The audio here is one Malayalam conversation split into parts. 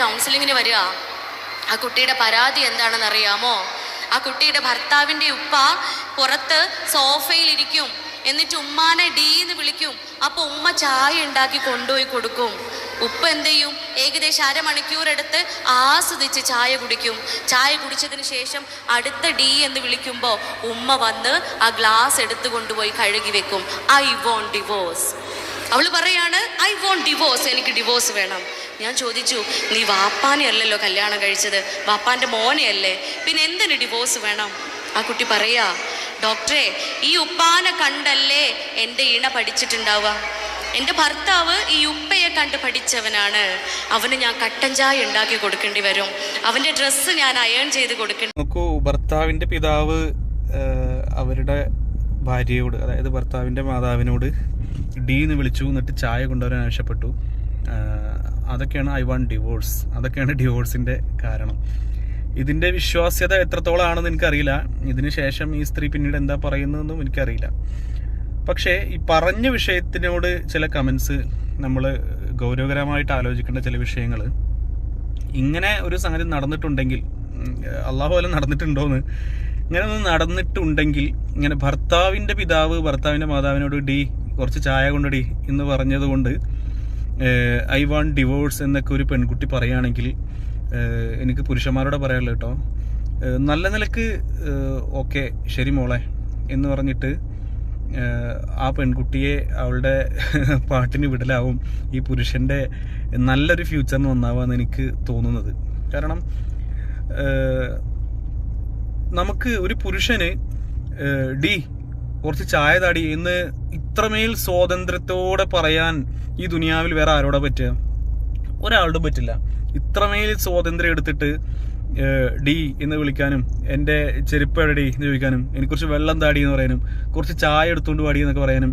കൗൺസിലിങ്ങിന് വരിക. ആ കുട്ടിയുടെ പരാതി എന്താണെന്ന് അറിയാമോ ആ കുട്ടിയുടെ ഭർത്താവിന്റെ ഉപ്പ പുറത്ത് സോഫയിലിരിക്കും. എന്നിട്ട് ഉമ്മാനെ ഡീ എന്ന് വിളിക്കും. അപ്പോൾ ഉമ്മ ചായ ഉണ്ടാക്കി കൊണ്ടുപോയി കൊടുക്കും. ഉപ്പ എന്ത് ചെയ്യും? ഏകദേശം അരമണിക്കൂർ എടുത്ത് ആസ്വദിച്ച് ചായ കുടിക്കും. ചായ കുടിച്ചതിന് ശേഷം അടുത്ത ഡി എന്ന് വിളിക്കുമ്പോൾ ഉമ്മ വന്ന് ആ ഗ്ലാസ് എടുത്തു കൊണ്ടുപോയി കഴുകി വെക്കും. I want divorce. അവൾ പറയാണ് ഐ വോണ്ട് ഡിവോഴ്സ് എനിക്ക് ഡിവോഴ്സ് വേണം. ഞാൻ ചോദിച്ചു നീ വാപ്പാനെ അല്ലല്ലോ കല്യാണം കഴിച്ചത്? വാപ്പാന്റെ മോനെയല്ലേ? പിന്നെ എന്തിന് ഡിവോഴ്സ് വേണം? ആ കുട്ടി പറയാ ഡോക്ടറെ ഈ ഉപ്പാനെ കണ്ടല്ലേ എന്റെ ഇണ പഠിച്ചിട്ടുണ്ടാവുക? എന്റെ ഭർത്താവ് ഈ ഉപ്പയെ കണ്ട് പഠിച്ചവനാണ്. അവന് ഞാൻ കട്ടൻ ചായ ഉണ്ടാക്കി കൊടുക്കേണ്ടി വരും. അവന്റെ ഡ്രസ്സ് ഞാൻ അയൺ ചെയ്ത് കൊടുക്കേണ്ടി നോക്കൂ ഭർത്താവിന്റെ പിതാവ് അവരുടെ ഭാര്യയോട് അതായത് ഭർത്താവിന്റെ മാതാവിനോട് ഡി എന്ന് വിളിച്ചു എന്നിട്ട് ചായ കൊണ്ടുവരാൻ ആവശ്യപ്പെട്ടു. അതൊക്കെയാണ് ഐ വാണ്ട് ഡിവോഴ്സ്. അതൊക്കെയാണ് ഡിവോഴ്സിന്റെ കാരണം. ഇതിന്റെ വിശ്വാസ്യത എത്രത്തോളാണെന്ന് എനിക്കറിയില്ല. ഇതിന് ശേഷം ഈ സ്ത്രീ പിന്നീട് എന്താ പറയുന്നതെന്നും എനിക്കറിയില്ല. പക്ഷേ ഈ പറഞ്ഞ വിഷയത്തിനോട് ചില കമൻസ് നമ്മൾ ഗൗരവകരമായിട്ട് ആലോചിക്കേണ്ട ചില വിഷയങ്ങൾ ഇങ്ങനെ ഒരു സംഗതി നടന്നിട്ടുണ്ടെങ്കിൽ അള്ളാഹു വല്ലതും നടന്നിട്ടുണ്ടോന്ന്? ഇങ്ങനെ ഒന്ന് നടന്നിട്ടുണ്ടെങ്കിൽ ഇങ്ങനെ ഭർത്താവിന്റെ പിതാവ് ഭർത്താവിന്റെ മാതാവിനോട് ഡി കുറച്ച് ചായ കൊണ്ടടി എന്ന് പറഞ്ഞത് കൊണ്ട് ഐ വാണ്ട് ഡിവോഴ്സ് എന്നൊക്കെ ഒരു പെൺകുട്ടി പറയുകയാണെങ്കിൽ എനിക്ക് പുരുഷന്മാരോട് പറയാനുള്ളത് കേട്ടോ. നല്ല നിലയ്ക്ക് ഓക്കെ ശരി മോളെ എന്ന് പറഞ്ഞിട്ട് ആ പെൺകുട്ടിയെ അവളുടെ പാട്ടിന് വിടലാവും ഈ പുരുഷന്റെ നല്ലൊരു ഫ്യൂച്ചറിന് ഒന്നാവാന്ന് എനിക്ക് തോന്നുന്നത്. കാരണം നമുക്ക് ഒരു പുരുഷന് ഡി കുറച്ച് ചായ താടി എന്ന് ഇത്രമേൽ സ്വാതന്ത്ര്യത്തോടെ പറയാൻ ഈ ദുനിയാവിൽ വേറെ ആരോടെ പറ്റുക? ഒരാളുടെ പറ്റില്ല. ഇത്രമേൽ സ്വാതന്ത്ര്യം എടുത്തിട്ട് ഡി എന്ന് വിളിക്കാനും എന്റെ ചെരുപ്പ് എവിടെ ഡി എന്ന് ചോദിക്കാനും എനിക്ക് കുറച്ച് വെള്ളം താടി എന്ന് പറയാനും കുറച്ച് ചായ എടുത്തുകൊണ്ട് പാടി എന്നൊക്കെ പറയാനും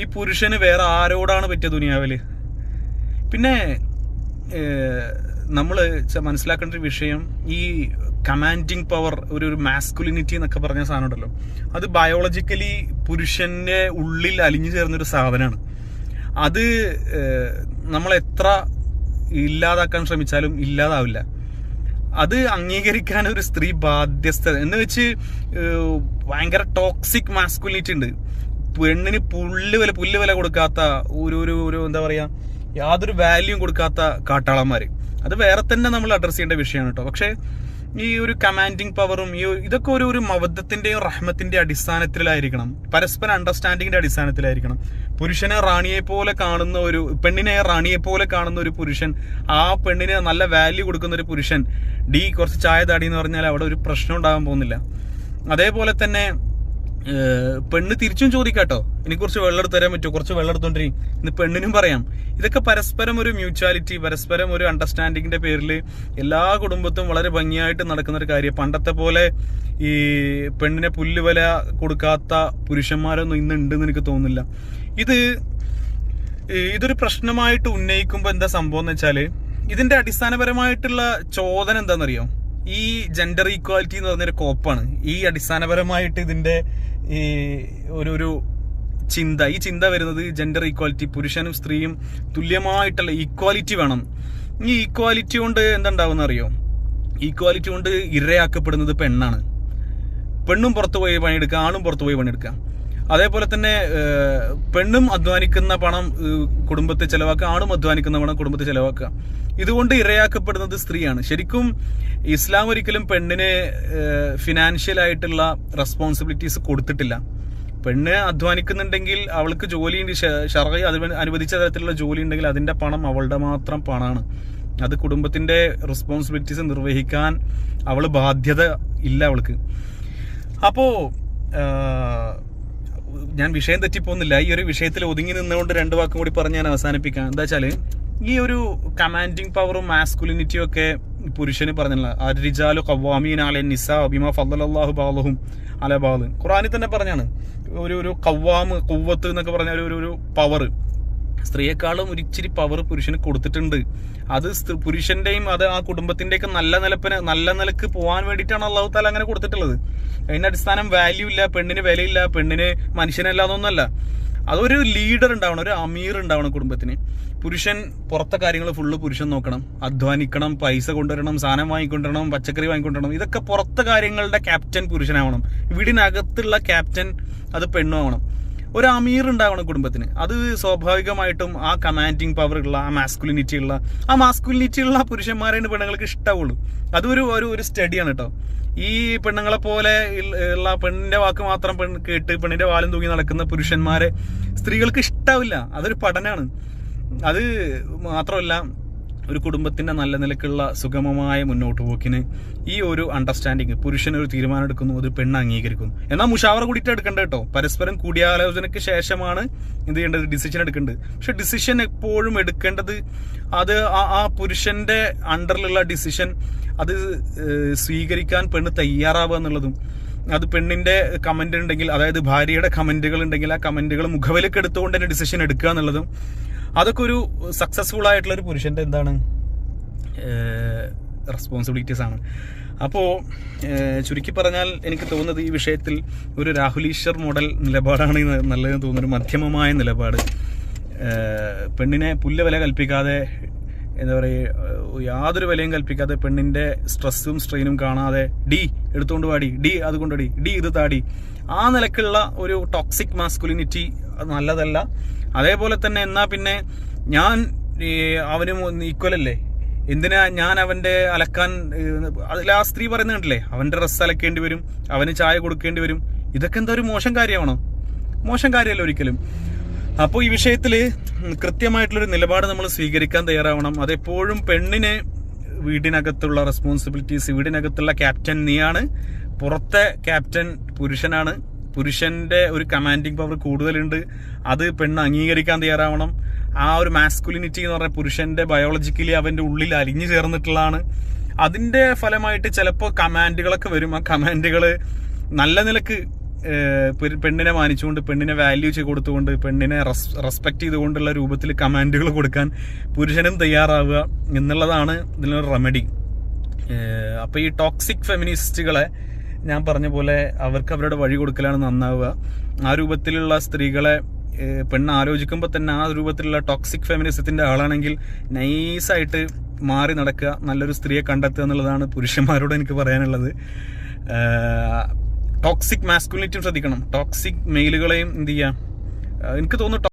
ഈ പുരുഷന് വേറെ ആരോടാണ് പറ്റിയ ദുനിയാവിൽ പിന്നെ നമ്മൾ മനസ്സിലാക്കേണ്ട ഒരു വിഷയം ഈ കമാൻഡിങ് പവർ ഒരു ഒരു മാസ്കുലിനിറ്റി എന്നൊക്കെ പറഞ്ഞ സാധനം ഉണ്ടല്ലോ അത് ബയോളജിക്കലി പുരുഷന്റെ ഉള്ളിൽ അലിഞ്ഞു ചേർന്നൊരു സാധനമാണ് അത് നമ്മൾ എത്ര ഇല്ലാതാക്കാൻ ശ്രമിച്ചാലും ഇല്ലാതാവില്ല. അത് അംഗീകരിക്കാൻ ഒരു സ്ത്രീ ബാധ്യസ്ഥ. എന്ന് വെച്ച് ഭയങ്കര ടോക്സിക് മാസ്കുലിറ്റി ഉണ്ട്. പെണ്ണിന് പുല്ല് വില പുല്ല് വില കൊടുക്കാത്ത ഒരു ഒരു എന്താ പറയാ യാതൊരു വാല്യൂം കൊടുക്കാത്ത കാട്ടാളന്മാര്. അത് വേറെ തന്നെ നമ്മൾ അഡ്രസ് ചെയ്യേണ്ട വിഷയമാണ് കേട്ടോ. പക്ഷേ ഈ ഒരു കമാൻഡിങ് പവറും ഈ ഇതൊക്കെ ഒരു ഒരു മവദ്ധത്തിന്റെയും റഹ്മത്തിന്റെ അടിസ്ഥാനത്തിലായിരിക്കണം. പരസ്പര അണ്ടർസ്റ്റാൻഡിങ്ങിന്റെ അടിസ്ഥാനത്തിലായിരിക്കണം. പുരുഷനെ റാണിയെ പോലെ കാണുന്ന ഒരു പെണ്ണിനെ റാണിയെ പോലെ കാണുന്ന ഒരു പുരുഷൻ ആ പെണ്ണിന് നല്ല വാല്യൂ കൊടുക്കുന്ന ഒരു പുരുഷൻ ഡി കുറച്ച് ചായ താടി എന്ന് പറഞ്ഞാൽ അവിടെ ഒരു പ്രശ്നം ഉണ്ടാകാൻ പോകുന്നില്ല. അതേപോലെ തന്നെ പെണ്ണ് തിരിച്ചും ചോദിക്കാട്ടോ. എനിക്ക് കുറച്ച് വെള്ളം എടുത്ത് തരാൻ പറ്റുമോ? കുറച്ച് വെള്ളം എടുത്തോണ്ടിരി. ഇന്ന് പെണ്ണിനും പറയാം. ഇതൊക്കെ പരസ്പരം ഒരു മ്യൂച്വാലിറ്റി പരസ്പരം ഒരു അണ്ടർസ്റ്റാൻഡിങ്ങിന്റെ പേരിൽ എല്ലാ കുടുംബത്തും വളരെ ഭംഗിയായിട്ട് നടക്കുന്ന ഒരു കാര്യം. പണ്ടത്തെ പോലെ ഈ പെണ്ണിനെ പുല്ല് വില കൊടുക്കാത്ത പുരുഷന്മാരൊന്നും ഇന്ന് ഉണ്ടെന്ന് എനിക്ക് തോന്നുന്നില്ല. ഇത് ഇതൊരു പ്രശ്നമായിട്ട് ഉന്നയിക്കുമ്പോൾ എന്താ സംഭവം എന്ന് വെച്ചാൽ ഇതിന്റെ അടിസ്ഥാനപരമായിട്ടുള്ള ചോദന എന്താണെന്നറിയോ? ഈ ജെൻഡർ ഈക്വാലിറ്റി എന്ന് പറഞ്ഞൊരു കോപ്പാണ്. ഈ അടിസ്ഥാനപരമായിട്ട് ഇതിന്റെ ഈ ഒരു ഒരു ചിന്ത. ഈ ചിന്ത വരുന്നത് ജെൻഡർ ഈക്വാലിറ്റി പുരുഷനും സ്ത്രീയും തുല്യമായിട്ടുള്ള ഈക്വാലിറ്റി വേണം. ഈ ഈക്വാലിറ്റി കൊണ്ട് എന്താണ്ടാവുന്ന അറിയോ? ഈക്വാലിറ്റി കൊണ്ട് ഇരയാക്കപ്പെടുന്നത് പെണ്ണാണ്. പെണ്ണും പുറത്തു പോയി പണിയെടുക്കുക ആണും പുറത്തു പോയി പണിയെടുക്കുക. അതേപോലെ തന്നെ പെണ്ണും അധ്വാനിക്കുന്ന പണം കുടുംബത്തെ ചെലവാക്കുക ആണും അധ്വാനിക്കുന്ന പണം കുടുംബത്തെ ചെലവാക്കുക. ഇതുകൊണ്ട് ഇരയാക്കപ്പെടുന്നത് സ്ത്രീയാണ്. ശരിക്കും ഇസ്ലാം ഒരിക്കലും പെണ്ണിന് ഫിനാൻഷ്യൽ ആയിട്ടുള്ള റെസ്പോൺസിബിലിറ്റീസ് കൊടുത്തിട്ടില്ല. പെണ്ണ് അധ്വാനിക്കുന്നുണ്ടെങ്കിൽ അവൾക്ക് ജോലി ഷറ അനുവദിച്ച തരത്തിലുള്ള ജോലി ഉണ്ടെങ്കിൽ അതിന്റെ പണം അവളുടെ മാത്രം പണമാണ് അത് കുടുംബത്തിന്റെ റെസ്പോൺസിബിലിറ്റീസ് നിർവഹിക്കാൻ അവൾ ബാധ്യത ഇല്ല അവൾക്ക്. അപ്പോ ഞാൻ വിഷയം തെറ്റിപ്പോന്നില്ല ഈ ഒരു വിഷയത്തിൽ ഒതുങ്ങി നിന്നുകൊണ്ട് രണ്ട് വാക്കും കൂടി പറഞ്ഞ് ഞാൻ അവസാനിപ്പിക്കാം. എന്താ വെച്ചാൽ ഈ ഒരു കമാൻഡിങ് പവറും മാസ്കുലിനിറ്റിയും ഒക്കെ പുരുഷന് പറഞ്ഞില്ല അരിജാലു അല ബാൽ ഖുറാനിൽ തന്നെ പറഞ്ഞാണ് ഒരു ഒരു കവ്വാമ് കുവ്വത്ത് എന്നൊക്കെ പറഞ്ഞ ഒരു ഒരു പവർ സ്ത്രീയെക്കാളും ഒരു ഇച്ചിരി പവർ പുരുഷന് കൊടുത്തിട്ടുണ്ട്. അത് പുരുഷന്റെയും അത് ആ കുടുംബത്തിന്റെയൊക്കെ നല്ല നിലപ്പിന് നല്ല നിലയ്ക്ക് പോകാൻ വേണ്ടിയിട്ടാണ് അള്ളാഹു താല അങ്ങനെ കൊടുത്തിട്ടുള്ളത്. അതിന്റെ അടിസ്ഥാനം വാല്യൂ ഇല്ല പെണ്ണിന് വിലയില്ല പെണ്ണിന് മനുഷ്യനല്ല എന്നൊന്നല്ല അതൊരു ലീഡർ ഉണ്ടാവണം ഒരു അമീർ ഉണ്ടാവണം കുടുംബത്തിന്. പുരുഷൻ പുറത്തെ കാര്യങ്ങൾ ഫുള്ള് പുരുഷൻ നോക്കണം. അധ്വാനിക്കണം പൈസ കൊണ്ടുവരണം സാധനം വാങ്ങിക്കൊണ്ടുവരണം പച്ചക്കറി വാങ്ങിക്കൊണ്ടുവരണം. ഇതൊക്കെ പുറത്തെ കാര്യങ്ങളുടെ ക്യാപ്റ്റൻ പുരുഷനാവണം. വീടിനകത്തുള്ള ക്യാപ്റ്റൻ അത് പെണ്ണുമാവണം. ഒരു അമീർ ഉണ്ടാവണം കുടുംബത്തിന്. അത് സ്വാഭാവികമായിട്ടും ആ കമാൻഡിങ് പവർ ഉള്ള ആ മാസ്കുലിനിറ്റി ഉള്ള ആ മാസ്കുലിനിറ്റി ഉള്ള പുരുഷന്മാരെയാണ് പെണ്ണുങ്ങൾക്ക് ഇഷ്ടമുള്ളൂ അതൊരു ഒരു ഒരു സ്റ്റഡിയാണ് കേട്ടോ ഈ പെണ്ണുങ്ങളെ പോലെ ഉള്ള പെണ്ണിന്റെ വാക്ക് മാത്രം പെണ്ണ് കേട്ട് പെണ്ണിന്റെ വാലും തൂങ്ങി നടക്കുന്ന പുരുഷന്മാരെ സ്ത്രീകൾക്ക് ഇഷ്ടാവില്ല. അതൊരു പഠനമാണ് അത് മാത്രമല്ല ഒരു കുടുംബത്തിന്റെ നല്ല നിലക്കുള്ള സുഗമമായ മുന്നോട്ട് പോക്കിന് ഈ ഒരു അണ്ടർസ്റ്റാൻഡിങ് പുരുഷൻ ഒരു തീരുമാനം എടുക്കുന്നു അത് പെണ്ണ് അംഗീകരിക്കുന്നു. എന്നാൽ മുഷാവറ കൂടിയിട്ട് എടുക്കേണ്ട കേട്ടോ. പരസ്പരം കൂടിയാലോചനയ്ക്ക് ശേഷമാണ് എന്ത് ചെയ്യേണ്ടത്? ഡിസിഷൻ എടുക്കേണ്ടത്. പക്ഷെ ഡിസിഷൻ എപ്പോഴും എടുക്കേണ്ടത് അത് ആ പുരുഷന്റെ അണ്ടറിലുള്ള ഡിസിഷൻ അത് സ്വീകരിക്കാൻ പെണ്ണ് തയ്യാറാവുക എന്നുള്ളതും അത് പെണ്ണിന്റെ കമന്റ് ഉണ്ടെങ്കിൽ അതായത് ഭാര്യയുടെ കമന്റുകൾ ഉണ്ടെങ്കിൽ ആ കമന്റുകൾ മുഖവിലേക്ക് എടുത്തുകൊണ്ട് തന്നെ ഡിസിഷൻ എടുക്കുക എന്നുള്ളതും അതൊക്കെ ഒരു സക്സസ്ഫുൾ ആയിട്ടുള്ള ഒരു പുരുഷന്റെ എന്താണ് റെസ്പോൺസിബിലിറ്റീസ് ആണ്. അപ്പോൾ ചുരുക്കി പറഞ്ഞാൽ എനിക്ക് തോന്നുന്നത് ഈ വിഷയത്തിൽ ഒരു രാഹുൽ ഈശ്വർ മോഡൽ നിലപാടാണ് നല്ലതെന്ന് തോന്നുന്നു ഒരു മധ്യമമായ നിലപാട്. പെണ്ണിനെ പുല്ല് വില കൽപ്പിക്കാതെ എന്താ പറയുക യാതൊരു വിലയും കൽപ്പിക്കാതെ പെണ്ണിന്റെ സ്ട്രെസ്സും സ്ട്രെയിനും കാണാതെ ഡി എടുത്തുകൊണ്ട് പാടി ഡി അതുകൊണ്ട് കൊണ്ടടി ഡി ഇത് താടി. ആ നിലക്കുള്ള ഒരു ടോക്സിക് മാസ്കുലിനിറ്റി നല്ലതല്ല. അതേപോലെ തന്നെ എന്നാ പിന്നെ ഞാൻ അവനും ഈക്വൽ അല്ലേ? എന്തിനാ ഞാൻ അവന്റെ അലക്കാൻ അതിൽ ആ സ്ത്രീ പറയുന്നുണ്ടല്ലേ അവന്റെ ഡ്രസ്സ് അലക്കേണ്ടി വരും അവന് ചായ കൊടുക്കേണ്ടി വരും. ഇതൊക്കെ എന്താ ഒരു മോശം കാര്യമാണോ? മോശം കാര്യമല്ല ഒരിക്കലും. അപ്പോൾ ഈ വിഷയത്തിൽ കൃത്യമായിട്ടുള്ളൊരു നിലപാട് നമ്മൾ സ്വീകരിക്കാൻ തയ്യാറാവണം. അതെപ്പോഴും പെണ്ണിനെ വീടിനകത്തുള്ള റെസ്പോൺസിബിലിറ്റീസ് വീടിനകത്തുള്ള ക്യാപ്റ്റൻ നീയാണ്. പുറത്തെ ക്യാപ്റ്റൻ പുരുഷനാണ്. പുരുഷന്റെ ഒരു കമാൻഡിങ് പവർ കൂടുതലുണ്ട്. അത് പെണ്ണ് അംഗീകരിക്കാൻ തയ്യാറാവണം. ആ ഒരു മാസ്കുലിനിറ്റി എന്ന് പറഞ്ഞ പുരുഷന്റെ ബയോളജിക്കലി അവന്റെ ഉള്ളിൽ അലിഞ്ഞു ചേർന്നിട്ടുള്ളതാണ്. അതിന്റെ ഫലമായിട്ട് ചിലപ്പോൾ കമാൻഡുകളൊക്കെ വരും. ആ കമാൻഡുകൾ നല്ല നിലയ്ക്ക് പെണ്ണിനെ മാനിച്ചുകൊണ്ട് പെണ്ണിനെ വാല്യൂ ചെയ്ത് കൊടുത്തുകൊണ്ട് പെണ്ണിനെ റെസ്പെക്ട് ചെയ്തുകൊണ്ടുള്ള രൂപത്തിൽ കമാൻഡുകൾ കൊടുക്കാൻ പുരുഷനും തയ്യാറാവുക എന്നുള്ളതാണ് ഇതിനൊരു റെമഡി അപ്പോൾ ഈ ടോക്സിക് ഫെമിനിസ്റ്റുകളെ ഞാൻ പറഞ്ഞ പോലെ അവർക്ക് അവരുടെ വഴി കൊടുക്കലാണ് നന്നാവുക. ആ രൂപത്തിലുള്ള സ്ത്രീകളെ പെണ്ണ് ആലോചിക്കുമ്പോൾ തന്നെ ആ രൂപത്തിലുള്ള ടോക്സിക് ഫെമിനിസത്തിന്റെ ആളാണെങ്കിൽ നൈസായിട്ട് മാറി നടക്കുക നല്ലൊരു സ്ത്രീയെ കണ്ടെത്തുക എന്നുള്ളതാണ് പുരുഷന്മാരോട് എനിക്ക് പറയാനുള്ളത്. ടോക്സിക് മാസ്കുലിറ്റിയും ശ്രദ്ധിക്കണം. ടോക്സിക് മെയിലുകളെയും എന്ത് ചെയ്യുക എനിക്ക് തോന്നുന്നു